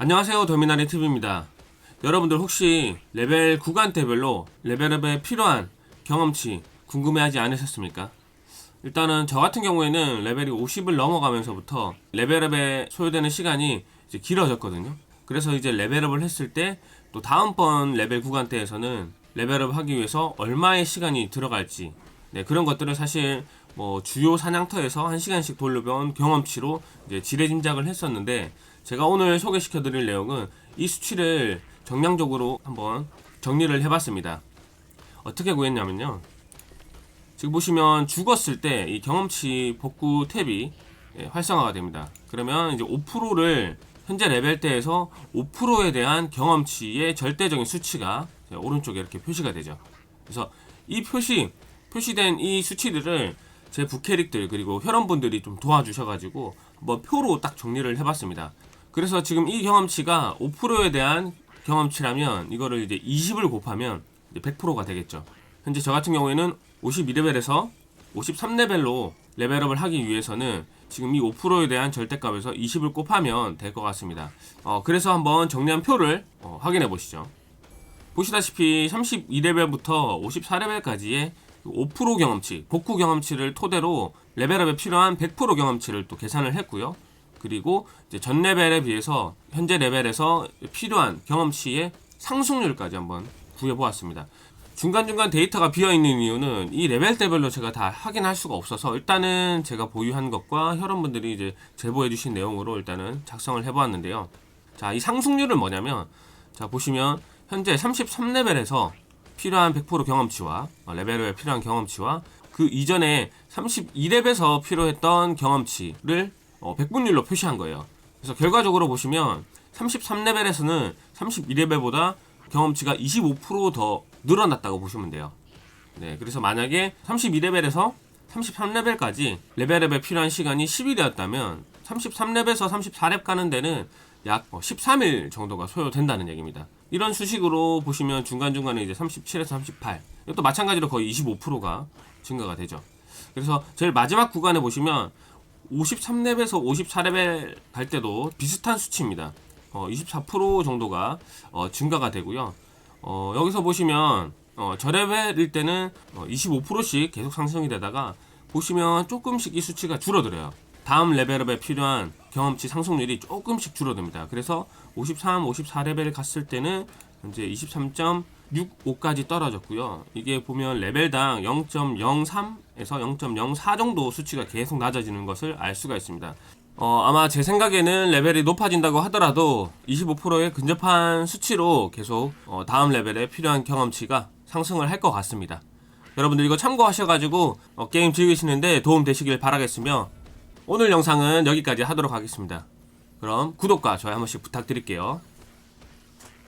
안녕하세요 도미나리 TV입니다. 여러분들 혹시 레벨 구간대별로 레벨업에 필요한 경험치 궁금해하지 않으셨습니까? 일단은 저 같은 경우에는 레벨이 50을 넘어가면서부터 레벨업에 소요되는 시간이 이제 길어졌거든요. 그래서 이제 레벨업을 했을 때 또 다음번 레벨 구간대에서는 레벨업 하기 위해서 얼마의 시간이 들어갈지 네, 그런 것들을 사실 뭐 주요 사냥터에서 한 시간씩 돌려본 경험치로 이제 지레 짐작을 했었는데 제가 오늘 소개시켜 드릴 내용은 이 수치를 정량적으로 한번 정리를 해봤습니다. 어떻게 구했냐면요. 지금 보시면 죽었을 때 이 경험치 복구 탭이 예, 활성화가 됩니다. 그러면 이제 5%를 현재 레벨대에서 5%에 대한 경험치의 절대적인 수치가 오른쪽에 이렇게 표시가 되죠. 그래서 이 표시 표시된 이 수치들을 제 부캐릭들 그리고 혈원분들이 좀 도와주셔가지고 한번 표로 딱 정리를 해봤습니다. 그래서 지금 이 경험치가 5%에 대한 경험치라면 이거를 이제 20을 곱하면 이제 100%가 되겠죠. 현재 저 같은 경우에는 52레벨에서 53레벨로 레벨업을 하기 위해서는 지금 이 5%에 대한 절대값에서 20을 곱하면 될 것 같습니다. 어, 그래서 한번 정리한 표를 어, 확인해 보시죠. 보시다시피 32레벨부터 54레벨까지의 5% 경험치, 복구 경험치를 토대로 레벨업에 필요한 100% 경험치를 또 계산을 했고요. 그리고 전 레벨에 비해서 현재 레벨에서 필요한 경험치의 상승률까지 한번 구해보았습니다. 중간중간 데이터가 비어 있는 이유는 이 레벨대별로 제가 다 확인할 수가 없어서 일단은 제가 보유한 것과 혈원분들이 이제 제보해 주신 내용으로 일단은 작성을 해보았는데요. 자, 이 상승률은 뭐냐면 자, 보시면 현재 33레벨에서 필요한 100% 경험치와 어, 레벨에 필요한 경험치와 그 이전에 32렙에서 필요했던 경험치를 어, 백분율로 표시한 거예요. 그래서 결과적으로 보시면 33레벨에서는 32레벨보다 경험치가 25%더 늘어났다고 보시면 돼요. 네, 그래서 만약에 32레벨에서 33레벨까지 레벨업에 필요한 시간이 10일이었다면 33렙에서 34렙 가는 데는 약 13일 정도가 소요된다는 얘기입니다. 이런 수식으로 보시면 중간중간에 이제 37에서 38. 이것도 마찬가지로 거의 25%가 증가가 되죠. 그래서 제일 마지막 구간에 보시면 53렙에서 54레벨 갈 때도 비슷한 수치입니다. 어, 24% 정도가 어, 증가가 되고요. 어, 여기서 보시면 어, 저레벨일 때는 어, 25%씩 계속 상승이 되다가 보시면 조금씩 이 수치가 줄어들어요. 다음 레벨업에 필요한 경험치 상승률이 조금씩 줄어듭니다. 그래서 53, 54레벨 갔을 때는 현재 23.65까지 떨어졌고요. 이게 보면 레벨당 0.03에서 0.04 정도 수치가 계속 낮아지는 것을 알 수가 있습니다. 어, 아마 제 생각에는 레벨이 높아진다고 하더라도 25%에 근접한 수치로 계속 어, 다음 레벨에 필요한 경험치가 상승을 할 것 같습니다. 여러분들 이거 참고하셔가지고 어, 게임 즐기시는데 도움 되시길 바라겠으며 오늘 영상은 여기까지 하도록 하겠습니다. 그럼 구독과 좋아요 한 번씩 부탁드릴게요.